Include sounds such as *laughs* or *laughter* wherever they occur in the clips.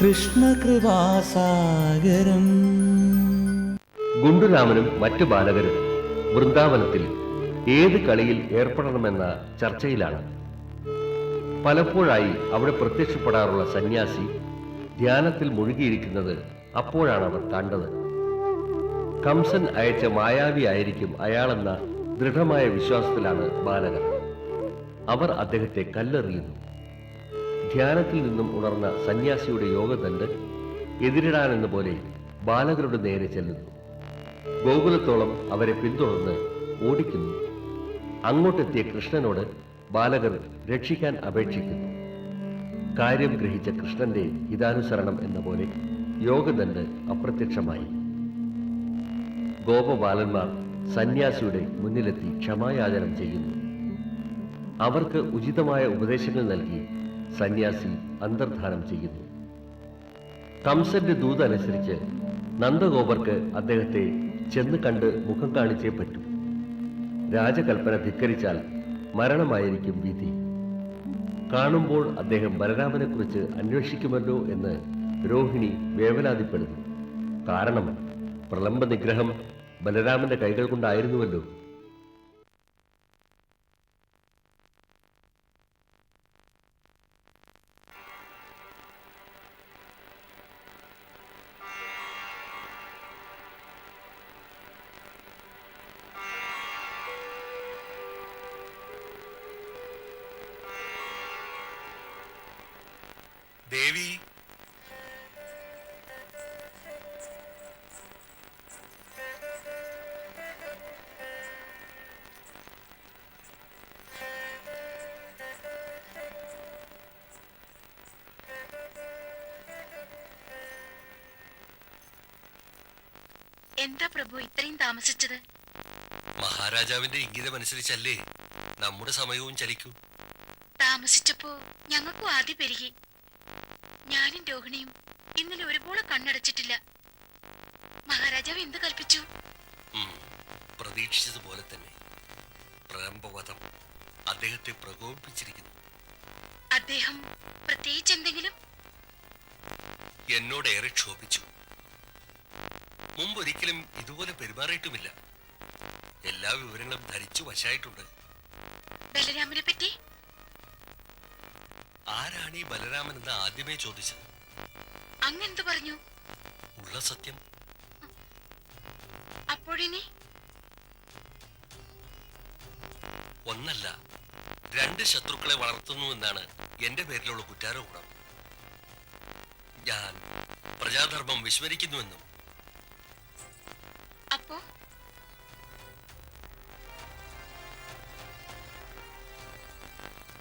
കൃഷ്ണകൃപാസാഗരം ഗുണ്ടുരാമനും മറ്റു ബാലകരും വൃന്ദാവനത്തിൽ ഏത് കളിയിൽ ഏർപ്പെടണമെന്ന ചർച്ചയിലാണ്. പലപ്പോഴായി അവിടെ പ്രത്യക്ഷപ്പെടാറുള്ള സന്യാസി ധ്യാനത്തിൽ മുഴുകിയിരിക്കുന്നത് അപ്പോഴാണ് അവർ കണ്ടത്. കംസൻ അയച്ച മായാവി ആയിരിക്കും അയാളെന്ന ദൃഢമായ വിശ്വാസത്തിലാണ് ബാലകർ. അവർ അദ്ദേഹത്തെ കല്ലെറിയുന്നു. ധ്യാനത്തിൽ നിന്നും ഉണർന്ന സന്യാസിയുടെ യോഗതണ്ട് എതിരിടാനെന്ന പോലെ ബാലകരുടെ നേരെ ചെല്ലുന്നു. ഗോകുലത്തോളം അവരെ പിന്തുടർന്ന് ഓടിക്കുന്നു. അങ്ങോട്ടെത്തിയ കൃഷ്ണനോട് ബാലകർ രക്ഷിക്കാൻ അപേക്ഷിക്കുന്നു. കാര്യം ഗ്രഹിച്ച കൃഷ്ണന്റെ ഹിതാനുസരണം എന്ന പോലെ യോഗദണ്ഡ് അപ്രത്യക്ഷമായി. ഗോപബാലന്മാർ സന്യാസിയുടെ മുന്നിലെത്തി ക്ഷമായാചനം ചെയ്യുന്നു. അവർക്ക് ഉചിതമായ ഉപദേശങ്ങൾ നൽകി സന്യാസി അന്തർധാനം ചെയ്യുന്നു. കംസന്റെ ദൂത് അനുസരിച്ച് നന്ദഗോപർക്ക് അദ്ദേഹത്തെ ചെന്ന് കണ്ട് മുഖം കാണിച്ചേ പറ്റൂ. രാജകൽപ്പന ധിക്കരിച്ചാൽ മരണമായിരിക്കും വിധി കാണുമ്പോൾ അദ്ദേഹം ബലരാമനെ കുറിച്ച് അന്വേഷിക്കുമല്ലോ എന്ന് രോഹിണി വേവലാതിപ്പെടുന്നു. കാരണം പ്രലംബ നിഗ്രഹം ബലരാമന്റെ കൈകൾ കൊണ്ടായിരുന്നുവല്ലോ. ദേവി. എന്താ പ്രഭു ഇത്രയും താമസിച്ചത്? മഹാരാജാവിന്റെ ഇംഗിതം അനുസരിച്ചല്ലേ നമ്മുടെ സമയവും ചലിക്കൂ. താമസിച്ചപ്പോ ഞങ്ങൾക്കും ആദ്യം പെരുകി. ഞാനും രോഹിണിയും ഇന്നലെ ഒരുപോലെ കണ്ണടച്ചിട്ടില്ല. മഹാരാജാവ് എന്ത് കൽപ്പിച്ചു? പ്രതീക്ഷിച്ചതുപോലെ തന്നെ. അദ്ദേഹത്തെ പ്രകോപിപ്പിച്ചിരിക്കുന്നു. അദ്ദേഹം പ്രത്യേകിച്ച് എന്തെങ്കിലും? എന്നോട് ഏറെ ക്ഷോഭിച്ചു. മുമ്പൊരിക്കലും ഇതുപോലെ പെരുമാറിയിട്ടുമില്ല. എല്ലാ വിവരങ്ങളും ധരിച്ചു വശായിട്ടുണ്ട്. ബലരാമനെ പറ്റി? ആരാണ് ഈ ബലരാമൻ എന്ന് ആദ്യമേ ചോദിച്ചത്? അങ്ങെന്ത് പറഞ്ഞു? ഉള്ള സത്യം. അപ്പോഴിനി? ഒന്നല്ല രണ്ട് ശത്രുക്കളെ വളർത്തുന്നു എന്നാണ് എന്റെ പേരിലുള്ള കുറ്റാരോപണം. ഞാൻ പ്രജാധർമ്മം വിസ്മരിക്കുന്നുവെന്നും. അപ്പോ?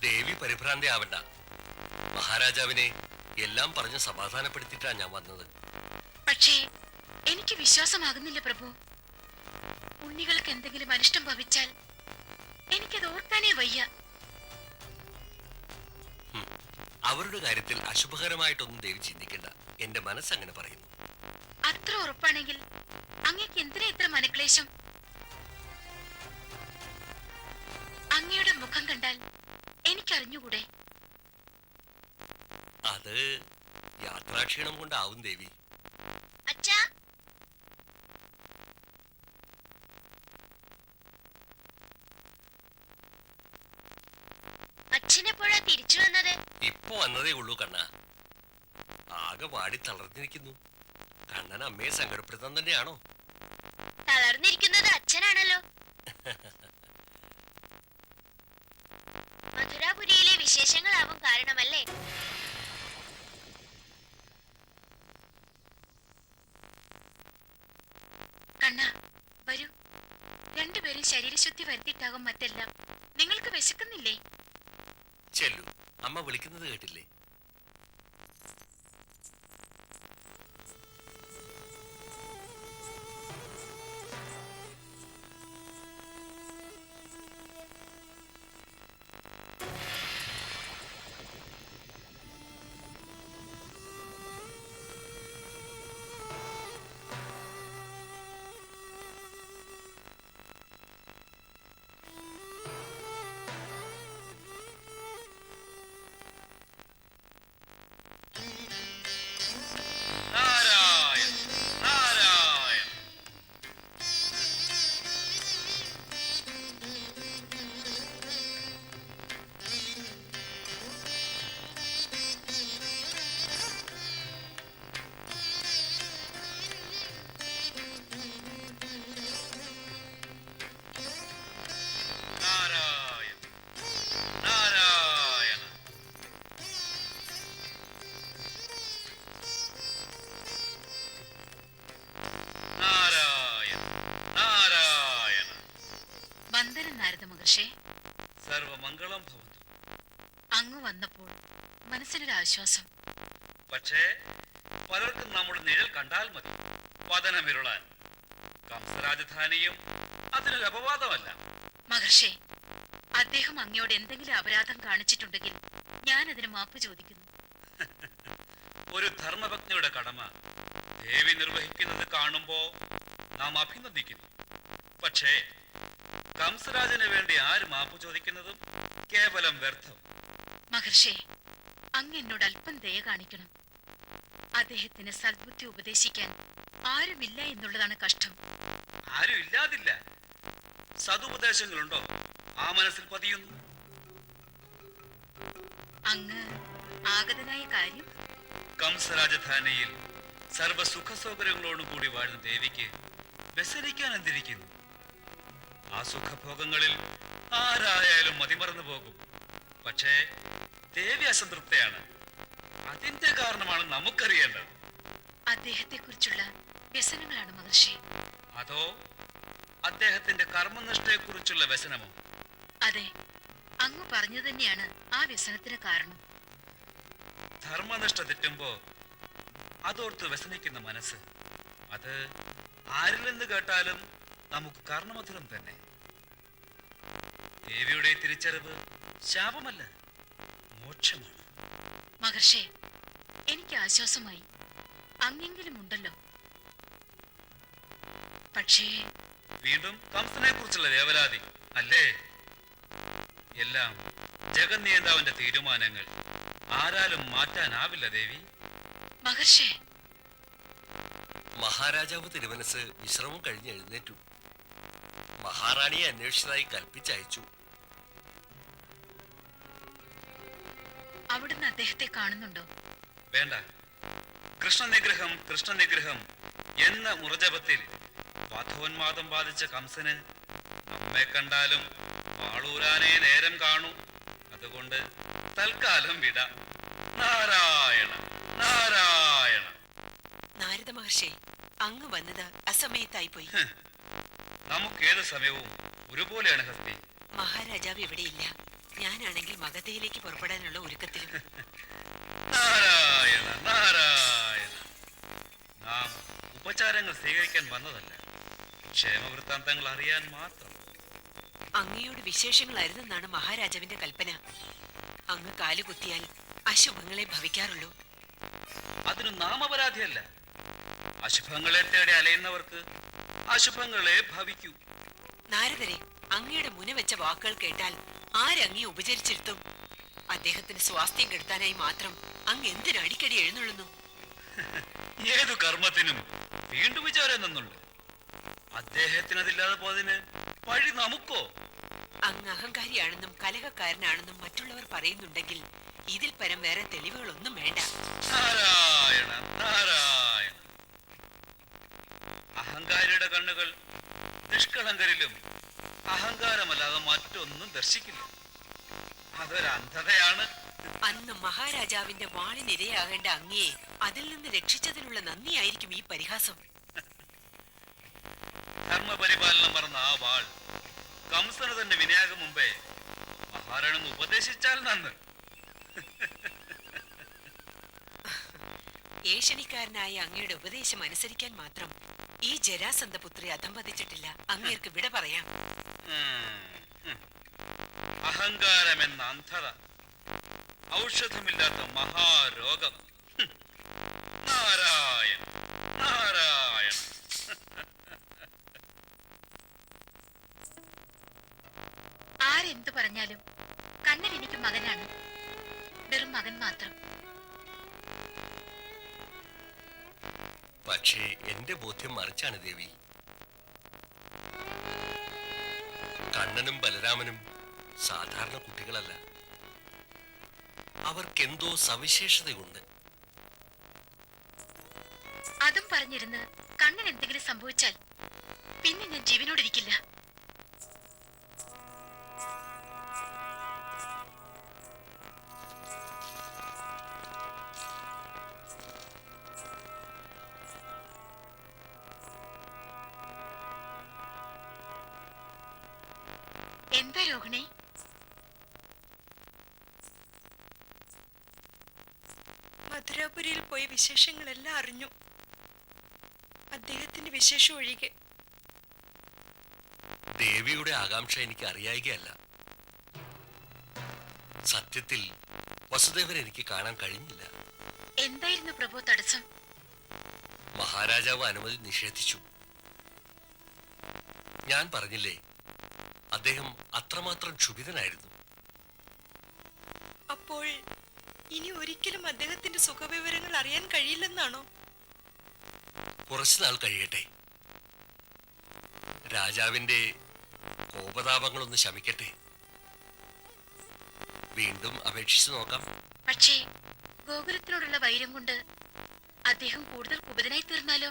ദേവി പരിഭ്രാന്തിയാവണ്ട. മഹാരാജാവിനെ എല്ലാം പറഞ്ഞ് സമാധാനപ്പെടുത്തിട്ടാ ഞാൻ വന്നത്. പക്ഷേ എനിക്ക് വിശ്വാസമാകുന്നില്ല പ്രഭു. ഉണ്ണികൾക്ക് എന്തെങ്കിലും അനിഷ്ടം ഭവിച്ചാൽ എനിക്കത് ഓർക്കാനേ വയ്യ. അവരുടെ കാര്യത്തിൽ അശുഭകരമായിട്ടൊന്നും ദേവി ചിന്തിക്കേണ്ട. എന്റെ മനസ്സങ്ങനെ പറയുന്നു. അത്ര ഉറപ്പാണെങ്കിൽ അങ്ങക്ക് എന്തിനാ ഇത്ര മനക്ലേശം? അങ്ങയുടെ മുഖം കണ്ടാൽ എനിക്കറിഞ്ഞുകൂടെ? അത് യാത്രാക്ഷീണം കൊണ്ടാവും ദേവി. അച്ഛാ. അച്ഛനെപ്പോഴാ തിരിച്ചു വന്നത്? ഇപ്പൊ വന്നതേ ഉള്ളൂ കണ്ണ. ആകെ വാടി തളർന്നിരിക്കുന്നു. കണ്ണൻ അമ്മയെ സങ്കടപ്പെടുത്താൻ തന്നെയാണോ? തളർന്നിരിക്കുന്നത് അച്ഛനാണല്ലോ. *laughs* മധുരാപുരിയിലെ വിശേഷങ്ങളാവും കാരണമല്ലേ? കണ്ണ വരൂ. രണ്ടുപേരും ശരീരശുദ്ധി വരുത്തിയിട്ടാകും മറ്റെല്ലാം. നിങ്ങൾക്ക് വിശക്കുന്നില്ലേ? ചെല്ലു. അമ്മ വിളിക്കുന്നത് കേട്ടില്ലേ? മഹർഷേ സർവമംഗളം ഭവതു. അങ്ങ് വന്നപ്പോൾ മനസ്സിനൊരു ആശ്വാസം. പക്ഷേ പലർക്കും നമ്മുടെ നിഴൽ കണ്ടാൽ മതി. പതനമിരുളാൻ കംസരാജധാനിയും അതിനൊരു അപവാദമല്ല. മഹർഷേ അദ്ദേഹം അങ്ങയോട് എന്തെങ്കിലും അപരാധം കാണിച്ചിട്ടുണ്ടെങ്കിൽ ഞാൻ അതിന് മാപ്പ് ചോദിക്കുന്നു. *laughs* ഒരു ധർമ്മപത്നിയുടെ കടമ ദേവി നിർവഹിക്കുന്നത് കാണുമ്പോ നാം അഭിനന്ദിക്കുന്നു. പക്ഷേ കംസരാജന് വേണ്ടി ആര് മാപ്പ് ചോദിക്കുന്നതും കേവലം വ്യർത്ഥം. മഹർഷി അങ്ങ് എന്നോട് അല്പം ദയ കാണിക്കണം. അദ്ദേഹത്തിന് സദ്ബുദ്ധി ഉപദേശിക്കാൻ ആരുമില്ല എന്നുള്ളതാണ് കഷ്ടം. ആരും ഇല്ലാതില്ല. സതുപദേശങ്ങളുണ്ടോ? ആ മനസ്സിൽ പതിയുന്നു. അങ്ങ് ആഗതനായ കാര്യം? കംസരാജധാനിയിൽ സർവ സുഖ സൗകര്യങ്ങളോടും കൂടി വാഴുന്ന ദേവിക്ക് വ്യസനിക്കാൻ എന്തിരിക്കുന്നു? ആ സുഖഭോഗങ്ങളിൽ ആരായാലും മതിമറന്നു പോകും. പക്ഷേ ദേവി അസംതൃപ്തയാണ്. അതിന്റെ കാരണമാണ് നമുക്കറിയേണ്ടത്. അദ്ദേഹത്തെ കുറിച്ചുള്ള വ്യസനങ്ങളാണ് മഹർഷി. അതോ അദ്ദേഹത്തിന്റെ കർമ്മനിഷ്ഠയെ കുറിച്ചുള്ള വ്യസനമോ? അതെ അങ്ങ് പറഞ്ഞു തന്നെയാണ് ആ വ്യസനത്തിന് കാരണം. ധർമ്മനിഷ്ഠ തെറ്റുമ്പോ അതോർത്ത് വ്യസനിക്കുന്ന മനസ്സ്. അത് ആരിൽ നിന്ന് കേട്ടാലും നമുക്ക് കർണമധുരം തന്നെ. ദേവിയുടെ തിരിച്ചറിവ് ശാപമല്ല മോക്ഷമാണ്. മഹർഷി എനിക്ക് ആശ്വാസമായി. അങ്ങെങ്കിലും ഉണ്ടല്ലോ പക്ഷേ വീണ്ടും കംസനെ കുറിച്ചുള്ള വേവലാതി അല്ലേ? എല്ലാം ജഗന്നിയന്താവിന്റെ തീരുമാനങ്ങൾ. ആരാലും മാറ്റാനാവില്ല ദേവി. മഹർഷേ. മഹാരാജാവ് തിരുമനസ് വിശ്രമം കഴിഞ്ഞ് എഴുന്നേറ്റു. മഹാറാണിയെ അന്വേഷിച്ചതായി കൽപ്പിച്ചയച്ചു അവിടുന്ന് അദ്ദേഹത്തെ കാണുന്നുണ്ടോ? വേണ്ട. കൃഷ്ണനിഗ്രഹം കൃഷ്ണനിഗ്രഹം എന്ന മുറജപത്തിൽ വധോന്മാദം ബാധിച്ച കംസന് നമ്മെ കണ്ടാലും വാളൂരാനേ നേരം കാണൂ. അതുകൊണ്ട് തൽക്കാലം വിട. നാരായണ നാരായണ. നാരദ മഹർഷി അങ്ങ് വന്നത് അസമയത്തായി പോയി. നമുക്കേത് സമയവും ഒരുപോലെയാണ് ഹസ്തി. മഹാരാജാവ് ഇവിടെയില്ല. ഞാനാണെങ്കിൽ മഗധയിലേക്ക് പുറപ്പെടാനുള്ള ഒരുക്കത്തിലും. *laughs* നാരായണ നാരായണ. നാം ഉപചാരങ്ങൾ സ്വീകരിക്കാൻ വന്നതല്ല. ക്ഷേമവൃത്താന്തങ്ങൾ അറിയാൻ മാത്രം. അങ്ങയോട് വിശേഷങ്ങൾ അരുതെന്നാണ് മഹാരാജാവിന്റെ കൽപ്പന. അങ്ങ് കാലുകുത്തിയാൽ അശുഭങ്ങളെ ഭവിക്കാറുള്ളൂ. അതിന് നാം അപരാധിയല്ല അശുഭങ്ങളെ തേടി അലയുന്നവർക്ക് അശുഭങ്ങളെ ഭവിക്കൂ. നാരദരെ അങ്ങയുടെ മുന വെച്ച വാക്കുകൾ കേട്ടാൽ ആരങ്ങി ഉപചരിച്ചിരുത്തും? അദ്ദേഹത്തിന് സ്വാസ്ഥ്യം കെടുത്താനായി മാത്രം അങ്ങ് എന്തിനു അടിക്കടി എഴുന്നള്ളുന്നു? *laughs* ഏതു കർമ്മത്തിനും വീണ്ടും വിചാരം എന്നുണ്ട് അദ്ദേഹത്തിന് അതില്ലാതെ പോയതിന് വഴി നമുക്കോ? അങ്ങ് അഹങ്കാരിയാണെന്നും കലഹക്കാരനാണെന്നും മറ്റുള്ളവർ പറയുന്നുണ്ടെങ്കിൽ ഇതിൽ പരം വേറെ തെളിവുകളൊന്നും വേണ്ട നാരായണ നാരായണ അഹങ്കാരിയുടെ കണ്ണുകൾ നിഷ്കളങ്കരിലും അഹങ്കാരമല്ലാതെ മറ്റൊന്നും ദർശിക്കില്ല. അതൊരന്ധതയാണ് അന്ന് മഹാരാജാവിന്റെ വാളിനിരയാകേണ്ട അങ്ങയെ അതിൽ നിന്ന് രക്ഷിച്ചതിനുള്ള നന്ദിയായിരിക്കും ഈ പരിഹാസം. ധർമ്മപരിപാലനം മറന്ന ആ വാൾ കംസന് തന്നെ വിനയാകും മുമ്പേ മഹാരാണെന്ന് ഉപദേശിച്ചാൽ നന്ന്. ഏഷണിക്കാരനായ അങ്ങയുടെ ഉപദേശം അനുസരിക്കാൻ മാത്രം ഈ ജരാസന്ധപുത്രി അധംപതിച്ചിട്ടില്ല. അങ്ങേർക്ക് വിട പറയാം. ഉം, ഉം. അഹങ്കാരം എന്ന അന്ധത ഔഷധമില്ലാത്ത മഹാരോഗം. നാരായണ നാരായണ ആരെന്തു പറഞ്ഞാലും കണ്ണൻ എനിക്ക് മകനാണ്. വെറും മകൻ മാത്രം. പക്ഷേ എന്റെ ബോധ്യം മറിച്ചാണ് ദേവി. കണ്ണനും ബലരാമനും സാധാരണ കുട്ടികളല്ല. അവർക്കെന്തോ സവിശേഷതയുണ്ട്. അതും പറഞ്ഞിരുന്ന് കണ്ണൻ എന്തെങ്കിലും സംഭവിച്ചാൽ പിന്നെ ഞാൻ ജീവനോടിരിക്കില്ല. എന്താ രോഹിണി? മധുരാപുരിയിൽ പോയി വിശേഷങ്ങളെല്ലാം അറിഞ്ഞു. അദ്ദേഹത്തിന്റെ വിശേഷം ഒഴികെ. ദേവിയുടെ ആകാംക്ഷ എനിക്ക് അറിയായികയല്ല. സത്യത്തിൽ വസുദേവൻ എനിക്ക് കാണാൻ കഴിഞ്ഞില്ല. എന്തായിരുന്നു പ്രഭു തടസ്സം? മഹാരാജാവ് അനുമതി നിഷേധിച്ചു. ഞാൻ പറഞ്ഞില്ലേ അദ്ദേഹം അത്രമാത്രം ക്ഷുഭിതനായിരുന്നു. അപ്പോൾ ഇനി ഒരിക്കലും അദ്ദേഹത്തിന്റെ സുഖവിവരങ്ങൾ അറിയാൻ കഴിയില്ലെന്നാണോ? കുറച്ചുനാൾ കഴിയട്ടെ. രാജാവിന്റെ കോപതാപങ്ങളൊന്ന് ശമിക്കട്ടെ. വീണ്ടും അപേക്ഷിച്ചു നോക്കാം. പക്ഷേ ഗോകുലത്തിനോടുള്ള വൈരം കൊണ്ട് അദ്ദേഹം കൂടുതൽ കുപിതനായി തീർന്നാലോ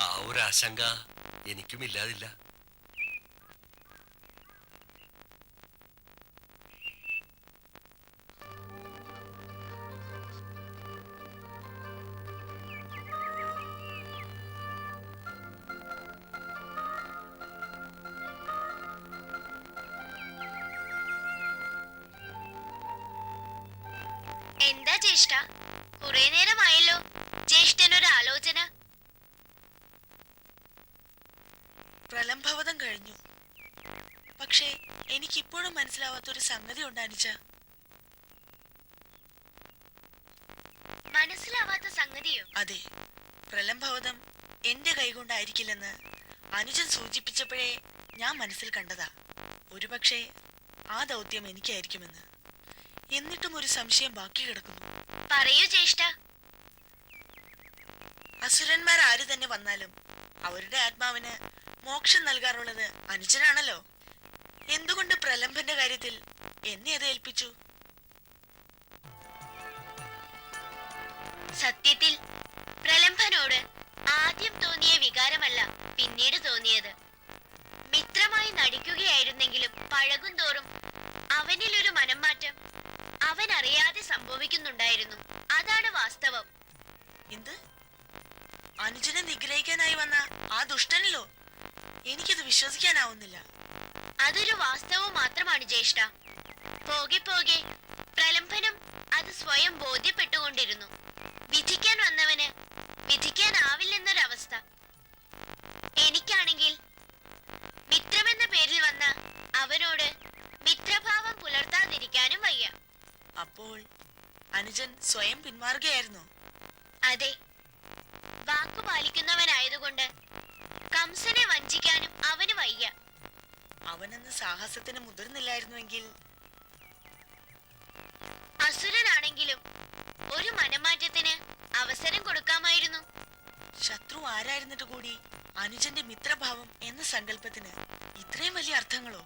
ആ ഒരു ആശങ്ക എനിക്കും ഇല്ലാതില്ല ജ്യേഷ്ഠ കുറെ നേരമായല്ലോ. ജ്യേഷ്ഠനൊരു ആലോചന. പ്രലംഭവതം കഴിഞ്ഞു. പക്ഷേ എനിക്കിപ്പോഴും മനസ്സിലാവാത്തൊരു സംഗതി ഉണ്ടാനിച്ച മനസ്സിലാവാത്ത സംഗതിയോ? അതെ. പ്രലംഭവതം എന്റെ കൈകൊണ്ടായിരിക്കില്ലെന്ന് അനുജൻ സൂചിപ്പിച്ചപ്പോഴേ ഞാൻ മനസ്സിൽ കണ്ടതാ. ഒരുപക്ഷെ ആ ദൗത്യം എനിക്കായിരിക്കുമെന്ന്. എന്നിട്ടും ഒരു സംശയം ബാക്കി കിടക്കുന്നു. പറയൂ ജ്യേഷ്ഠ. അസുരന്മാർ ആര് തന്നെ വന്നാലും അവരുടെ ആത്മാവിന് മോക്ഷം നൽകാറുള്ളത് അനുജനാണല്ലോ. എന്തുകൊണ്ട് പ്രലംബന്റെ കാര്യത്തിൽ എന്നെ അത് ഏൽപ്പിച്ചു? സത്യത്തിൽ പ്രലംഭനോട് ആദ്യം തോന്നിയ വികാരമല്ല പിന്നീട് തോന്നിയത്. മിത്രമായി നടിക്കുകയായിരുന്നെങ്കിലും പഴകും തോറും അവനിൽ ഒരു മനംമാറ്റം അവൻ അറിയാതെ സംഭവിക്കുന്നുണ്ടായിരുന്നു. അതാണ് വാസ്തവം. എന്ത്? അനുജനെ നിഗ്രഹിക്കാനായി വന്ന ആ ദുഷ്ടനിലോ? എനിക്കത് വിശ്വസിക്കാനാവുന്നില്ല. അതൊരു വാസ്തവം മാത്രമാണ് ജ്യേഷ്ഠ. പോകെ പോകെ പ്രലംഭനം അത് സ്വയം ബോധ്യപ്പെട്ടുകൊണ്ടിരുന്നു. വിധിക്കാൻ വന്നവന് വിധിക്കാനാവില്ലെന്നൊരവസ്ഥ. എനിക്കാണെങ്കിൽ മിത്രമെന്ന പേരിൽ വന്ന അവനോട് മിത്രഭാവം പുലർത്താതിരിക്കാനും വയ്യ. അപ്പോൾ അനുജൻ സ്വയം പിന്മാറുകയായിരുന്നു അതെ. വാക്കു പാലിക്കുന്നവനായതുകൊണ്ട് കംസനെ വഞ്ചിക്കാനും അവന് വയ്യ. അവനെന്ന് സാഹസത്തിന് മുതിർന്നില്ലായിരുന്നുവെങ്കിൽ? അസുരനാണെങ്കിലും ഒരു മനമാറ്റത്തിന് അവസരം കൊടുക്കാമായിരുന്നു. ശത്രു ആരായിരുന്നിട്ട് കൂടി അനുജന്റെ മിത്രഭാവം എന്ന സങ്കല്പത്തിന് ഇത്രയും വലിയ അർത്ഥങ്ങളോ?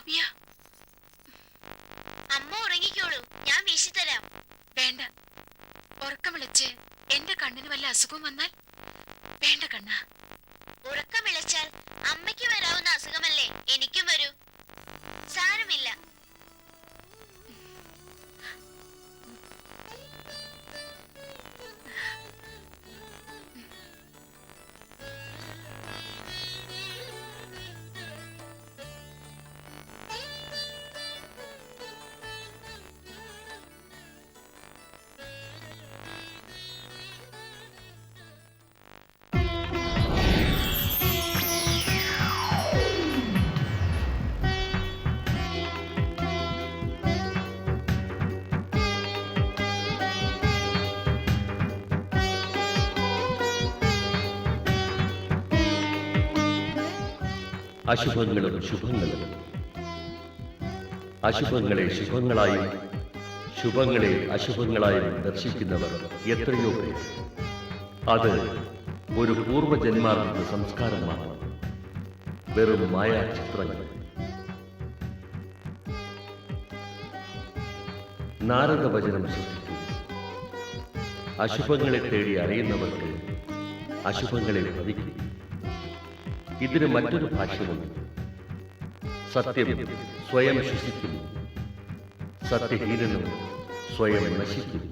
പാപിയാ അമ്മ ഉറങ്ങിക്കോളൂ. ഞാൻ തരാം വേണ്ട. ഉറക്കം വിളിച്ച് എന്റെ കണ്ണിന് വല്ല അസുഖം വന്നാൽ? വേണ്ട കണ്ണ. ഉറക്കം വിളിച്ചാൽ അമ്മയ്ക്ക് വരാവുന്ന അസുഖമല്ലേ എനിക്കും വരൂ. സാരമില്ല. അശുഭങ്ങളും ശുഭങ്ങളും. അശുഭങ്ങളെ ശുഭങ്ങളായും ശുഭങ്ങളെ അശുഭങ്ങളായും ദർശിക്കുന്നവർ എത്രയോ പേർ. അത് ഒരു പൂർവജന്മാർജിത സംസ്കാരമാണ്. വെറും മായാചിത്രങ്ങൾ. ചിത്രങ്ങൾ നാരദ വചനം സൃഷ്ടിച്ചു അശുഭങ്ങളെ തേടി അറിയുന്നവർക്ക് അശുഭങ്ങളെ ഭവിക്കും. ഇതിന് മറ്റൊരു ഭാഷ്യമുണ്ട്. സത്യം സ്വയം ശ്വസിക്കുന്നു സത്യഹീനനും സ്വയം നശിക്കുന്നു.